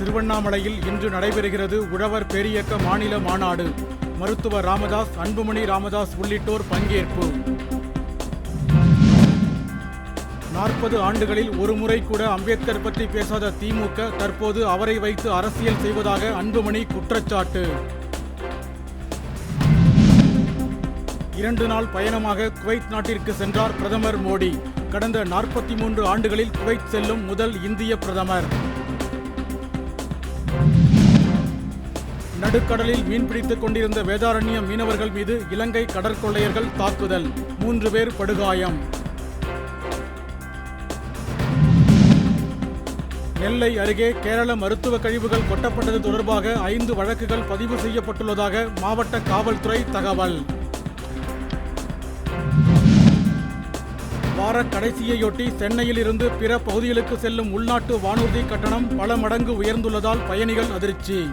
திருவண்ணாமலையில் இன்று நடைபெறுகிறது உழவர் பேரியக்க மாநில மாநாடு. மருத்துவர் ராமதாஸ் அன்புமணி ராமதாஸ் உள்ளிட்டோர் பங்கேற்பு. நாற்பது ஆண்டுகளில் ஒருமுறை கூட அம்பேத்கர் பற்றி பேசாத திமுக தற்போது அவரை வைத்து அரசியல் செய்வதாக அன்புமணி குற்றச்சாட்டு. இரண்டு நாள் பயணமாக குவைத் நாட்டிற்கு சென்றார் பிரதமர் மோடி. கடந்த நாற்பத்தி மூன்று ஆண்டுகளில் குவைத் செல்லும் முதல் இந்திய பிரதமர். நடுக்கடலில் மீன்பிடித்துக் கொண்டிருந்த வேதாரண்யம் மீனவர்கள் மீது இலங்கை கடற்கொள்ளையர்கள் தாக்குதல். மூன்று பேர் படுகாயம். நெல்லை அருகே கேரள மருத்துவ கழிவுகள் கொட்டப்பட்டது தொடர்பாக ஐந்து வழக்குகள் பதிவு செய்யப்பட்டுள்ளதாக மாவட்ட காவல்துறை தகவல். வார கடைசியையொட்டி சென்னையில் இருந்து பிற பகுதிகளுக்கு செல்லும் உள்நாட்டு வானூர்தி கட்டணம் பல மடங்கு உயர்ந்துள்ளதால் பயணிகள் அதிர்ச்சி.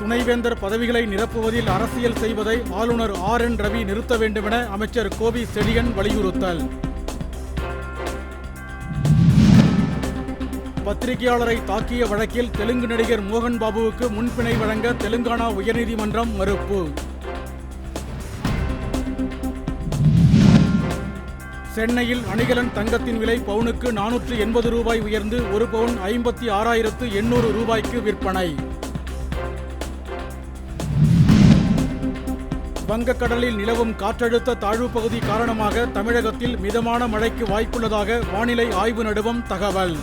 துணைவேந்தர் பதவிகளை நிரப்புவதில் அரசியல் செய்வதை ஆளுநர் ஆர் என் ரவி நிறுத்த வேண்டுமென அமைச்சர் கோவி செழியன் வலியுறுத்தல். பத்திரிகையாளரை தாக்கிய வழக்கில் தெலுங்கு நடிகர் மோகன் பாபுவுக்கு முன்பிணை வழங்க தெலுங்கானா உயர்நீதிமன்றம் மறுப்பு. சென்னையில் அணிகலன் தங்கத்தின் விலை பவுனுக்கு நானூற்று எண்பது ரூபாய் உயர்ந்து ஒரு பவுன் ஐம்பத்தி ஆறாயிரத்து எண்ணூறு ரூபாய்க்கு விற்பனை. வங்கக்கடலில் நிலவும் காற்றழுத்த தாழ்வு பகுதி காரணமாக தமிழகத்தில் மிதமான மழைக்கு வாய்ப்புள்ளதாக வானிலை ஆய்வு நடுவம் தகவல்.